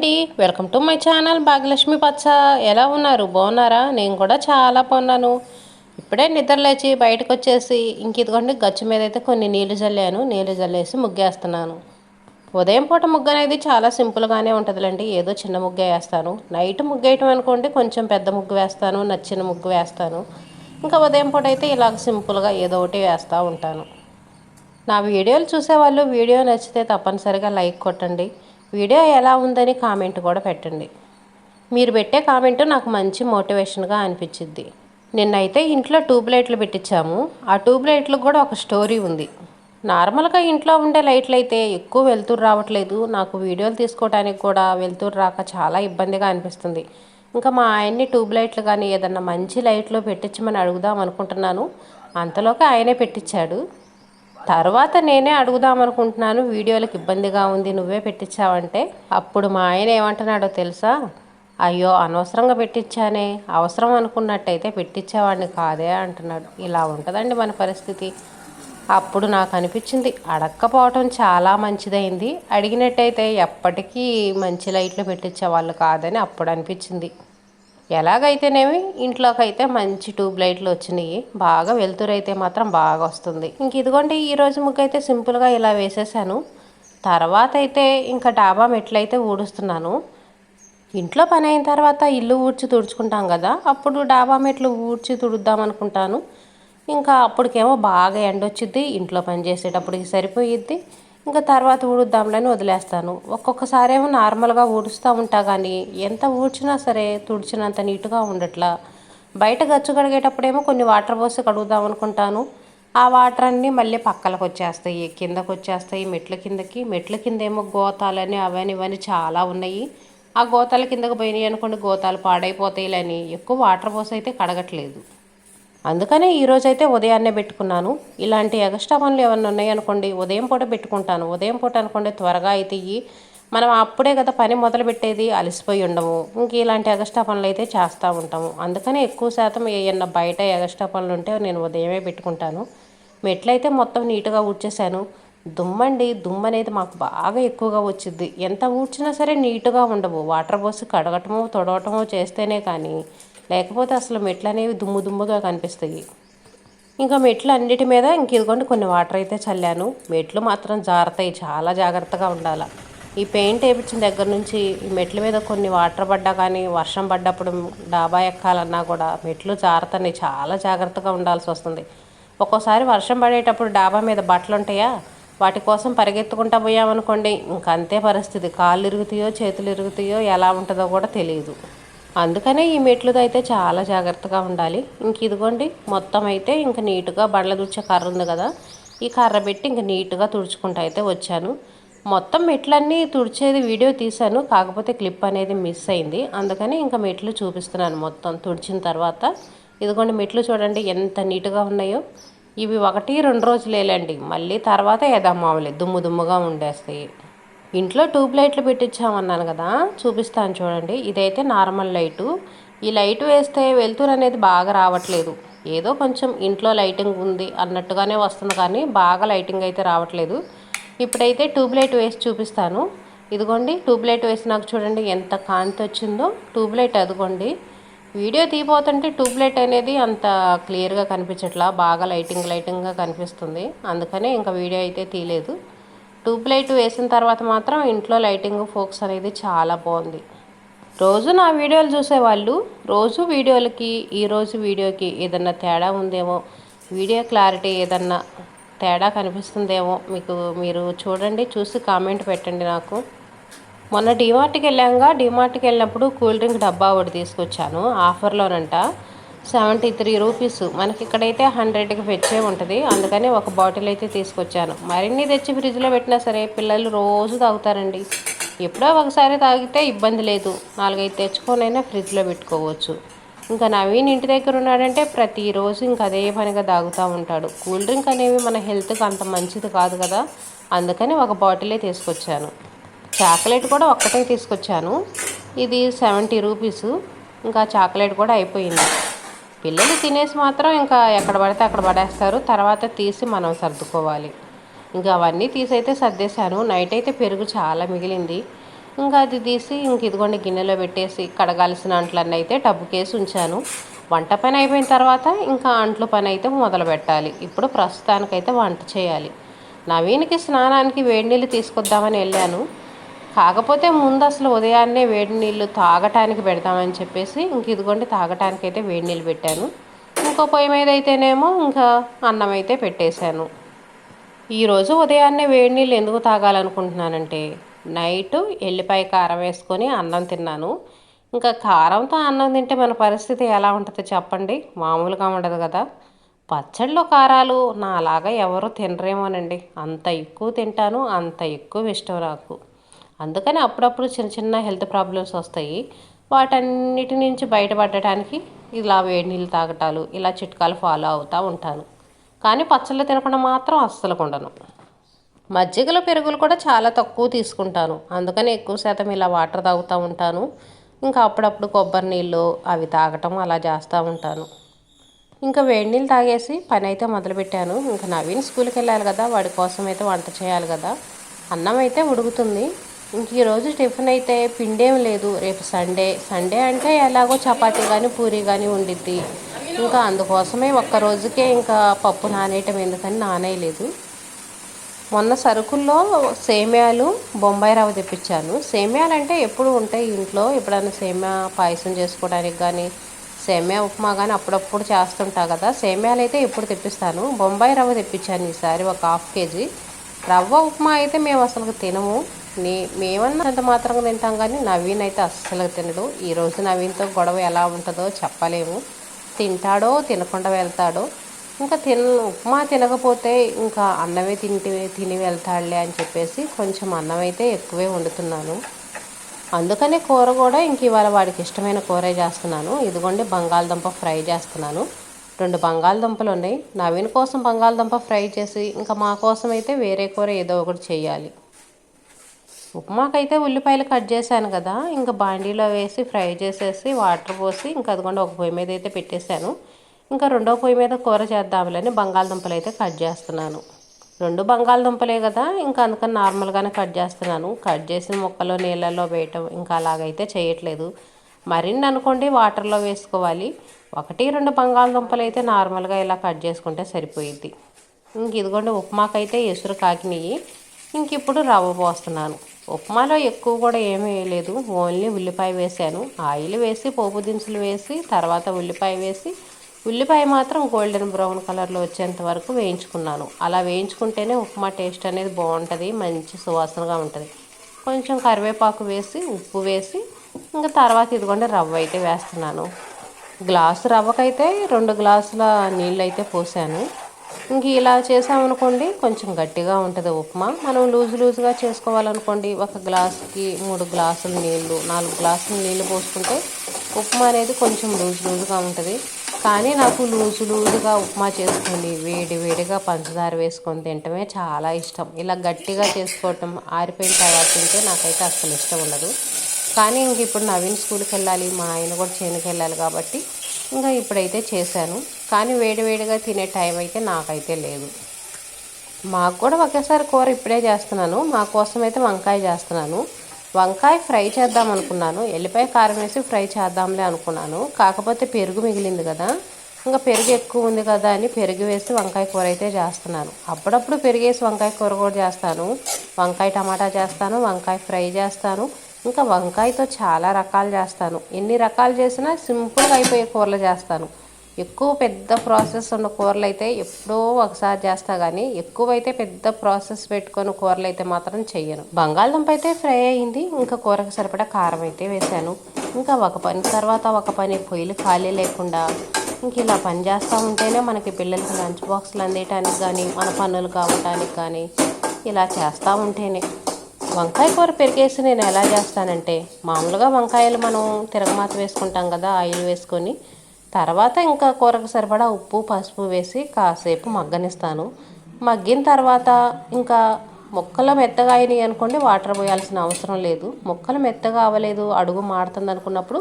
అండి. Welcome to my channel Bhagyalakshmi పచ్చ ఎలా ఉన్నారు? బాగున్నారా? నేను కూడా చాలా బాగున్నాను. ఇప్పుడే నిద్రలేచి బయటకు వచ్చేసి ఇంక ఇదిగోండి గచ్చు మీద అయితే కొన్ని నీళ్ళు చల్లాను నీళ్ళు చల్లేసి ముగ్గేస్తున్నాను. ఉదయం పూట ముగ్గు అనేది చాలా సింపుల్గానే ఉంటుందిలేండి. ఏదో చిన్న ముగ్గే వేస్తాను. నైట్ ముగ్గేయటం అనుకోండి కొంచెం పెద్ద ముగ్గు వేస్తాను నచ్చిన ముగ్గు వేస్తాను. ఇంకా ఉదయం పూట అయితే ఇలాగ సింపుల్గా ఏదో ఒకటి వేస్తూ ఉంటాను. నా వీడియోలు చూసేవాళ్ళు వీడియో నచ్చితే తప్పనిసరిగా లైక్ కొట్టండి. వీడియో ఎలా ఉందని కామెంట్ కూడా పెట్టండి. మీరు పెట్టే కామెంట్ నాకు మంచి మోటివేషన్గా అనిపించింది నిన్నైతే ఇంట్లో ట్యూబ్ లైట్లు పెట్టించాము. ఆ ట్యూబ్ లైట్లకు కూడా ఒక స్టోరీ ఉంది. నార్మల్గా ఇంట్లో ఉండే లైట్లు అయితే ఎక్కువ వెళ్తురు రావట్లేదు. నాకు వీడియోలు తీసుకోవడానికి కూడా వెళ్తురు రాక చాలా ఇబ్బందిగా అనిపిస్తుంది. ఇంకా మా ఆయన్ని ట్యూబ్ లైట్లు కానీ ఏదన్నా మంచి లైట్లు పెట్టించమని అడుగుదాం అనుకుంటున్నాను. అంతలోకి ఆయనే పెట్టించాడు. తర్వాత నేనే అడుగుదాం అనుకుంటున్నాను వీడియోలకు ఇబ్బందిగా ఉంది నువ్వే పెట్టించావంటే. అప్పుడు మా ఆయన ఏమంటున్నాడో తెలుసా? అయ్యో అనవసరంగా పెట్టించానే. అవసరం అనుకున్నట్టయితే పెట్టించేవాడిని కాదే అంటున్నాడు. ఇలా ఉంటుందండి మన పరిస్థితి. అప్పుడు నాకు అనిపించింది అడక్కపోవటం చాలా మంచిదైంది. అడిగినట్టయితే ఎప్పటికీ మంచి లైట్లు పెట్టించే వాళ్ళు కాదని అప్పుడు అనిపించింది. ఎలాగైతేనేమి ఇంట్లోకి అయితే మంచి ట్యూబ్ లైట్లు వచ్చినాయి. బాగా వెలుతురు అయితే మాత్రం బాగా వస్తుంది. ఇంక ఇదిగోండి ఈరోజు ముగ్గు అయితే సింపుల్గా ఇలా వేసేసాను. తర్వాత అయితే ఇంకా డాబా మెట్లయితే ఊడుస్తున్నాను. ఇంట్లో పని అయిన తర్వాత ఇల్లు ఊడ్చి తుడుచుకుంటాం కదా అప్పుడు డాబా మెట్లు ఊడ్చి తుడుద్దాం అనుకుంటాను ఇంకా అప్పటికేమో బాగా ఎండ వచ్చిద్ది ఇంట్లో పని చేసేటప్పటికి సరిపోయిద్ది. ఇంకా తర్వాత ఊడుద్దాంలని వదిలేస్తాను. ఒక్కొక్కసారి ఏమో నార్మల్గా ఊడుస్తూ ఉంటా కానీ ఎంత ఊడ్చినా సరే తుడిచినంత నీట్గా ఉండట్లా. బయట గచ్చు కడిగేటప్పుడేమో కొన్ని వాటర్ పోసి కడుగుదాం అనుకుంటాను. ఆ వాటర్ అన్నీ మళ్ళీ పక్కలకు వచ్చేస్తాయి కిందకు వచ్చేస్తాయి మెట్ల కిందకి. మెట్ల కింద ఏమో గోతాలని అవన్నీ ఇవన్నీ చాలా ఉన్నాయి. ఆ గోతాల కిందకు పోయినాయి అనుకోండి గోతాలు పాడైపోతాయిలని. ఎక్కువ వాటర్ పోసి అయితే కడగట్లేదు. అందుకనే ఈరోజైతే ఉదయాన్నే పెట్టుకున్నాను. ఇలాంటి ఎగస్ట్రా పనులు ఉన్నాయనుకోండి ఉదయం పూట పెట్టుకుంటాను. ఉదయం పూట అనుకోండి త్వరగా అయితే మనం అప్పుడే కదా పని మొదలు పెట్టేది అలసిపోయి ఉండము. ఇంక ఇలాంటి ఎగస్ట్రా పనులు అయితే చేస్తూ ఉంటాము. అందుకనే ఎక్కువ శాతం ఏమన్నా బయట ఎగస్ట్రా పనులు ఉంటే నేను ఉదయమే పెట్టుకుంటాను. మెట్లయితే మొత్తం నీట్గా ఊడ్చేసాను దుమ్మండి దుమ్ము అనేది మాకు బాగా ఎక్కువగా వచ్చింది ఎంత ఊడ్చినా సరే నీట్గా ఉండవు. వాటర్ పోసి కడగటమో తొడవటమో చేస్తేనే కానీ లేకపోతే అసలు మెట్లు అనేవి దుమ్ము దుమ్ముగా కనిపిస్తాయి. ఇంకా మెట్లు అన్నిటి మీద ఇంక ఇదిగోండి కొన్ని వాటర్ అయితే చల్లాను. మెట్లు మాత్రం జారుతాయి చాలా జాగ్రత్తగా ఉండాలి. ఈ పెయింట్ వేయించిన దగ్గర నుంచి ఈ మెట్ల మీద కొన్ని వాటర్ పడ్డా కానీ వర్షం పడ్డప్పుడు డాబా ఎక్కాలన్నా కూడా మెట్లు జారుతాయి చాలా జాగ్రత్తగా ఉండాల్సి వస్తుంది. ఒక్కోసారి వర్షం పడేటప్పుడు డాబా మీద బట్టలు ఉంటాయా? వాటి కోసం పరిగెత్తుకుంటా పోయామనుకోండి ఇంక అంతే పరిస్థితి. కాళ్ళు ఇరుగుతాయో చేతులు ఇరుగుతాయో ఎలా ఉంటుందో కూడా తెలియదు. అందుకనే ఈ మెట్లుతో అయితే చాలా జాగ్రత్తగా ఉండాలి. ఇంక ఇదిగోండి మొత్తం అయితే ఇంక నీట్గా బండ్ల తుడిచే కర్ర ఉంది కదా ఈ కర్ర పెట్టి ఇంక నీట్గా తుడుచుకుంటూ అయితే వచ్చాను. మొత్తం మెట్లన్నీ తుడిచేది వీడియో తీశాను కాకపోతే క్లిప్ అనేది మిస్ అయింది. అందుకని ఇంకా మెట్లు చూపిస్తున్నాను మొత్తం తుడిచిన తర్వాత. ఇదిగోండి మెట్లు చూడండి ఎంత నీట్గా ఉన్నాయో. ఇవి ఒకటి రెండు రోజులేలండి మళ్ళీ తర్వాత ఏదమ్మావులే దుమ్ము దుమ్ముగా ఉండేస్తాయి. ఇంట్లో ట్యూబ్ లైట్లు పెట్టించామన్నాను కదా చూపిస్తాను చూడండి. ఇదైతే నార్మల్ లైటు. ఈ లైట్ వేస్తే వెలుతురు అనేది బాగా రావట్లేదు. ఏదో కొంచెం ఇంట్లో లైటింగ్ ఉంది అన్నట్టుగానే వస్తుంది కానీ బాగా లైటింగ్ అయితే రావట్లేదు. ఇప్పుడైతే ట్యూబ్ లైట్ వేసి చూపిస్తాను. ఇదిగోండి ట్యూబ్ లైట్ వేసి నాకు చూడండి ఎంత కాంతి వచ్చిందో. ట్యూబ్ లైట్ అదిగోండి. వీడియో తీపోతుంటే ట్యూబ్ లైట్ అనేది అంత క్లియర్గా కనిపించట్లా బాగా లైటింగ్ లైటింగ్గా కనిపిస్తుంది. అందుకనే ఇంకా వీడియో అయితే తీయలేదు. ట్యూబ్ లైట్ వేసిన తర్వాత మాత్రం ఇంట్లో లైటింగ్ ఫోక్స్ అనేది చాలా బాగుంది. రోజు నా వీడియోలు చూసేవాళ్ళు రోజు వీడియోలకి ఈరోజు వీడియోకి ఏదన్నా తేడా ఉందేమో వీడియో క్లారిటీ ఏదన్నా తేడా కనిపిస్తుందేమో మీకు మీరు చూడండి చూసి కామెంట్ పెట్టండి నాకు. మొన్న డిమార్ట్కి వెళ్ళాక డిమార్ట్కి వెళ్ళినప్పుడు కూల్ డ్రింక్ డబ్బా ఒకటి తీసుకొచ్చాను ఆఫర్లోనంట. సెవెంటీ త్రీ రూపీస్ మనకి ఇక్కడైతే హండ్రెడ్కి ఫెచ్చే ఉంటుంది. అందుకని ఒక బాటిల్ అయితే తీసుకొచ్చాను. మరిన్ని తెచ్చి ఫ్రిడ్జ్లో పెట్టినా సరే పిల్లలు రోజు తాగుతారండి. ఎప్పుడో ఒకసారి తాగితే ఇబ్బంది లేదు. నాలుగైదు తెచ్చుకొనైనా ఫ్రిడ్జ్లో పెట్టుకోవచ్చు. ఇంకా నవీన్ ఇంటి దగ్గర ఉన్నాడంటే ప్రతిరోజు ఇంకా అదే పనిగా తాగుతూ ఉంటాడు. కూల్ డ్రింక్ అనేవి మన హెల్త్కి అంత మంచిది కాదు కదా. అందుకని ఒక బాటిలే తీసుకొచ్చాను. చాక్లెట్ కూడా ఒక్కటే తీసుకొచ్చాను. ఇది సెవెంటీ రూపీసు ఇంకా చాక్లెట్ కూడా అయిపోయింది. పిల్లలు తినేసి మాత్రం ఇంకా ఎక్కడ పడితే అక్కడ పడేస్తారు. తర్వాత తీసి మనం సర్దుకోవాలి. ఇంకా అవన్నీ తీసైతే సర్దేశాను. నైట్ అయితే పెరుగు చాలా మిగిలింది. ఇంకా అది తీసి ఇంక ఇదిగోండి గిన్నెలో పెట్టేసి కడగాల్సిన అంట్లన్నీ అయితే టబ్బుకేసి ఉంచాను. వంట పని అయిపోయిన తర్వాత ఇంకా అంట్లు పని అయితే మొదలు పెట్టాలి. ఇప్పుడు ప్రస్తుతానికైతే వంట చేయాలి. నవీన్కి స్నానానికి వేడి నీళ్ళు తీసుకొద్దామని వెళ్ళాను. కాకపోతే ముందు అసలు ఉదయాన్నే వేడి నీళ్ళు తాగటానికి పెడతామని చెప్పేసి ఇంక ఇదిగోండి తాగటానికి అయితే వేడి నీళ్ళు పెట్టాను. ఇంకో పొయ్యి మీద అయితేనేమో ఇంకా అన్నం అయితే పెట్టేశాను. ఈరోజు ఉదయాన్నే వేడి నీళ్ళు ఎందుకు తాగాలనుకుంటున్నానంటే నైట్ ఎల్లిపాయ కారం వేసుకొని అన్నం తిన్నాను. ఇంకా కారంతో అన్నం తింటే మన పరిస్థితి ఎలా ఉంటుంది చెప్పండి. మామూలుగా ఉండదు కదా. పచ్చళ్ళు కారాలు నా అలాగా ఎవరు తినరేమోనండి. అంత ఎక్కువ తింటాను అంత ఎక్కువ ఇష్టం నాకు. అందుకని అప్పుడప్పుడు చిన్న చిన్న హెల్త్ ప్రాబ్లమ్స్ వస్తాయి. వాటన్నిటి నుంచి బయటపడటానికి ఇలా వేడి నీళ్ళు తాగటాలు ఇలా చిట్కాలు ఫాలో అవుతూ ఉంటాను. కానీ పచ్చళ్ళు తినకుండా మాత్రం అస్సలు ఉండను మజ్జిగలు పెరుగులు కూడా చాలా తక్కువ తీసుకుంటాను. అందుకని ఎక్కువ శాతం ఇలా వాటర్ తాగుతూ ఉంటాను. ఇంకా అప్పుడప్పుడు కొబ్బరి నీళ్ళు అవి తాగటం అలా చేస్తూ ఉంటాను. ఇంకా వేడి నీళ్ళు తాగేసి పని అయితే మొదలుపెట్టాను. ఇంకా నవీన్ స్కూల్కి వెళ్ళాలి కదా వాడి కోసం అయితే వంట చేయాలి కదా. అన్నం అయితే ఉడుకుతుంది. ఇంక ఈరోజు టిఫిన్ అయితే పిండేం లేదు. రేపు సండే. సండే అంటే ఎలాగో చపాతీ కానీ పూరి కానీ ఉండిద్ది. ఇంకా అందుకోసమే ఒక్క రోజుకే ఇంకా పప్పు నానేయటం ఎందుకని నానేయలేదు. మొన్న సరుకుల్లో సేమ్యాలు బొంబాయి రవ్వ తెప్పించాను. సేమ్యాలు అంటే ఎప్పుడు ఉంటాయి ఇంట్లో? ఎప్పుడైనా సేమ్యా పాయసం చేసుకోవడానికి కానీ సేమ్యా ఉప్మా కానీ అప్పుడప్పుడు చేస్తుంటా కదా? సేమ్యాలు అయితే ఎప్పుడు తెప్పిస్తాను. బొంబాయి రవ్వ తెప్పించాను ఈసారి ఒక హాఫ్ కేజీ. రవ్వ ఉప్మా అయితే మేము అసలు తినము. నీ మేమన్నా అంత మాత్రంగా తింటాం కానీ నవీన్ అయితే అస్సలు తినడు. ఈరోజు నవీన్తో గొడవ ఎలా ఉంటుందో చెప్పలేము. తింటాడో తినకుండా వెళ్తాడో. ఇంకా తిన ఉప్మా తినకపోతే ఇంకా అన్నమే తింటి తిని వెళ్తాడులే అని చెప్పేసి కొంచెం అన్నం అయితే ఎక్కువే వండుతున్నాను. అందుకనే కూర కూడా ఇంక ఇవాళ వాడికి ఇష్టమైన కూరే చేస్తున్నాను. ఇదిగోండి బంగాళదుంప ఫ్రై చేస్తున్నాను. రెండు బంగాళదుంపలు ఉన్నాయి. నవీన్ కోసం బంగాళదుంప ఫ్రై చేసి ఇంకా మా కోసం అయితే వేరే కూర ఏదో ఒకటి చేయాలి. ఉప్మాకైతే ఉల్లిపాయలు కట్ చేశాను కదా. ఇంకా బాండీలో వేసి ఫ్రై చేసేసి వాటర్ పోసి ఇంకా అదిగోండి ఒక పొయ్యి మీద అయితే పెట్టేశాను. ఇంకా రెండో పొయ్యి మీద కూర చేద్దాములని బంగాళదుంపలు అయితే కట్ చేస్తున్నాను. రెండు బంగాళదుంపలే కదా ఇంకా అందుకని నార్మల్గానే కట్ చేస్తున్నాను. కట్ చేసిన ముక్కలు నీళ్ళల్లో వేయటం ఇంకా అలాగైతే చేయట్లేదు. మరిన్ని అనుకోండి వాటర్లో వేసుకోవాలి. ఒకటి రెండు బంగాళదుంపలు అయితే నార్మల్గా ఇలా కట్ చేసుకుంటే సరిపోయిద్ది. ఇంక ఇదిగోండి ఉప్మాకైతే ఎసురు కాకినాయి. ఇంక ఇప్పుడు రవ్వ పోస్తున్నాను. ఉప్మాలో ఎక్కువ కూడా ఏమీ వేయలేదు. ఓన్లీ ఉల్లిపాయ వేసాను. ఆయిల్ వేసి పోపు దినుసులు వేసి తర్వాత ఉల్లిపాయ వేసి ఉల్లిపాయ మాత్రం గోల్డెన్ బ్రౌన్ కలర్లో వచ్చేంత వరకు వేయించుకున్నాను. అలా వేయించుకుంటేనే ఉప్మా టేస్ట్ అనేది బాగుంటుంది మంచి సువాసనగా ఉంటుంది. కొంచెం కరివేపాకు వేసి ఉప్పు వేసి ఇంకా తర్వాత ఇదిగోండి రవ్వ అయితే వేస్తున్నాను. గ్లాసు రవ్వకైతే రెండు గ్లాసుల నీళ్ళు అయితే పోసాను. ఇంక ఇలా చేసామనుకోండి కొంచెం గట్టిగా ఉంటుంది ఉప్మా. మనం లూజు లూజుగా చేసుకోవాలనుకోండి ఒక గ్లాసుకి మూడు గ్లాసులు నీళ్ళు నాలుగు గ్లాసులు నీళ్ళు పోసుకుంటే ఉప్మా అనేది కొంచెం లూజు లూజుగా ఉంటుంది. కానీ నాకు లూజు లూజుగా ఉప్మా చేసుకొని వేడి వేడిగా పంచదార వేసుకొని తింటమే చాలా ఇష్టం. ఇలా గట్టిగా చేసుకోవటం ఆరిపోయిన తర్వాత తింటే నాకైతే అస్సలు ఇష్టం ఉండదు. కానీ ఇంక ఇప్పుడు నవీన్ స్కూల్కి వెళ్ళాలి మా ఆయన కూడా చేనుకి వెళ్ళాలి కాబట్టి ఇంకా ఇప్పుడైతే చేశాను. కానీ వేడివేడిగా తినే టైం అయితే నాకైతే లేదు. మాకు కూడా ఒకేసారి కూర ఇప్పుడే చేస్తున్నాను. మా కోసం అయితే వంకాయ చేస్తున్నాను. వంకాయ ఫ్రై చేద్దాం అనుకున్నాను. ఎల్లిపాయ కారం వేసి ఫ్రై చేద్దాంలే అనుకున్నాను. కాకపోతే పెరుగు మిగిలింది కదా. ఇంకా పెరుగు ఎక్కువ ఉంది కదా అని పెరుగు వేసి వంకాయ కూర అయితే చేస్తున్నాను. అప్పుడప్పుడు పెరిగేసి వంకాయ కూర కూడా చేస్తాను. వంకాయ టమాటా చేస్తాను. వంకాయ ఫ్రై చేస్తాను. ఇంకా వంకాయతో చాలా రకాలు చేస్తాను. ఎన్ని రకాలు చేసినా సింపుల్గా అయిపోయే కూరలు చేస్తాను. ఎక్కువ పెద్ద ప్రాసెస్ ఉన్న కూరలు అయితే ఎప్పుడో ఒకసారి చేస్తా కానీ ఎక్కువైతే పెద్ద ప్రాసెస్ పెట్టుకొని కూరలు అయితే మాత్రం చెయ్యను. బంగాళదుంప అయితే ఫ్రై అయింది ఇంకా కూరకు సరిపడా కారం అయితే వేశాను ఇంకా ఒక పని తర్వాత ఒక పని పొయ్యిలు ఖాళీ లేకుండా ఇంక ఇలా పని చేస్తూ ఉంటేనే మనకి పిల్లలకి లంచ్ బాక్స్లు అందేయటానికి కానీ మన పనులు కావటానికి కానీ ఇలా చేస్తూ ఉంటేనే. వంకాయ కూర పెరిగేసి నేను ఎలా చేస్తానంటే మామూలుగా వంకాయలు మనం తిరగమాత వేసుకుంటాం కదా ఆయిల్ వేసుకొని తర్వాత ఇంకా కూరకు సరిపడా ఉప్పు పసుపు వేసి కాసేపు మగ్గనిస్తాను. మగ్గిన తర్వాత ఇంకా ముక్కలు మెత్తగా అయినాయి అనుకోండి వాటర్ పోయాల్సిన అవసరం లేదు. ముక్కలు మెత్తగా అవ్వలేదు అడుగు మాడుతుంది అనుకున్నప్పుడు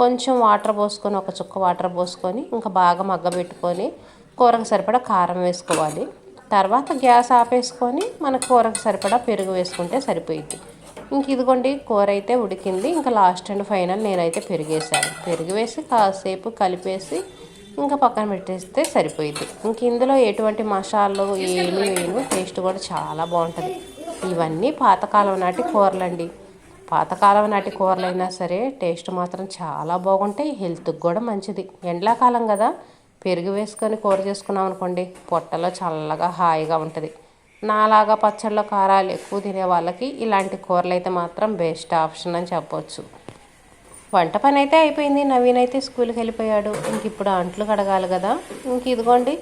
కొంచెం వాటర్ పోసుకొని ఒక చుక్క వాటర్ పోసుకొని ఇంకా బాగా మగ్గబెట్టుకొని కూరకు సరిపడా కారం వేసుకోవాలి. తర్వాత గ్యాస్ ఆపేసుకొని మన కూరకు సరిపడా పెరుగు వేసుకుంటే సరిపోయింది ఇంక ఇదిగోండి కూర అయితే ఉడికింది. ఇంకా లాస్ట్ అండ్ ఫైనల్ నేనైతే పెరిగేసాను పెరుగు వేసి కాసేపు కలిపేసి ఇంకా పక్కన పెట్టేస్తే సరిపోయింది ఇంక ఇందులో ఎటువంటి మసాలాలు ఏమి వేయను టేస్ట్ కూడా చాలా బాగుంటుంది. ఇవన్నీ పాతకాలం నాటి కూరలండి. పాతకాలం నాటి కూరలు అయినా సరే టేస్ట్ మాత్రం చాలా బాగుంటాయి. హెల్త్కి కూడా మంచిది. ఎండాకాలం కదా పెరుగు వేసుకొని కూర చేసుకున్నాం అనుకోండి పొట్టలో చల్లగా హాయిగా ఉంటుంది. నాలాగా పచ్చళ్ళ కారాలు ఎక్కువ తినే వాళ్ళకి ఇలాంటి కూరలు అయితే మాత్రం బెస్ట్ ఆప్షన్ అని చెప్పొచ్చు. వంట పని అయితే అయిపోయింది. నవీన్ అయితే స్కూల్కి వెళ్ళిపోయాడు. ఇంక ఇప్పుడు అంట్లు కడగాలి కదా. ఇంక ఇదిగోండి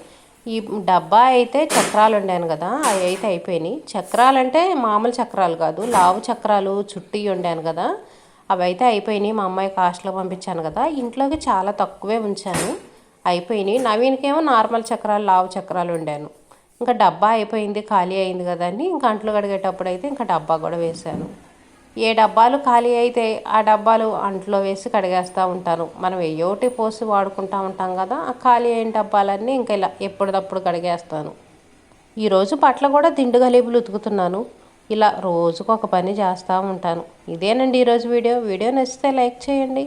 ఈ డబ్బా అయితే చక్రాలు ఉండాను కదా అవి అయితే అయిపోయినాయి. చక్రాలు అంటే మామూలు చక్రాలు కాదు లావు చక్రాలు చుట్టి ఉండాను కదా. అవి అయితే అయిపోయినాయి. మా అమ్మాయి కాస్ట్లో పంపించాను కదా. ఇంట్లోకి చాలా తక్కువే ఉంచాను. అయిపోయినాయి. నవీన్కేమో నార్మల్ చక్రాలు లావు చక్రాలు ఉండాను. ఇంకా డబ్బా అయిపోయింది ఖాళీ అయింది కదండి ఇంకా అంట్లు కడిగేటప్పుడు అయితే ఇంకా డబ్బా కూడా వేశాను. ఏ డబ్బాలు ఖాళీ అయితే ఆ డబ్బాలు అంట్లో వేసి కడిగేస్తూ ఉంటాను. మనం ఏయోటి పోసి వాడుకుంటూ ఉంటాం కదా ఆ ఖాళీ అయిన డబ్బాలన్నీ ఇంకా ఇలా ఎప్పటిదప్పుడు కడిగేస్తాను. ఈరోజు బట్టలు కూడా దిండు గలీబులు ఉతుకుతున్నాను. ఇలా రోజుకు ఒక పని చేస్తూ ఉంటాను. ఇదేనండి ఈరోజు వీడియో. వీడియో నచ్చితే లైక్ చేయండి.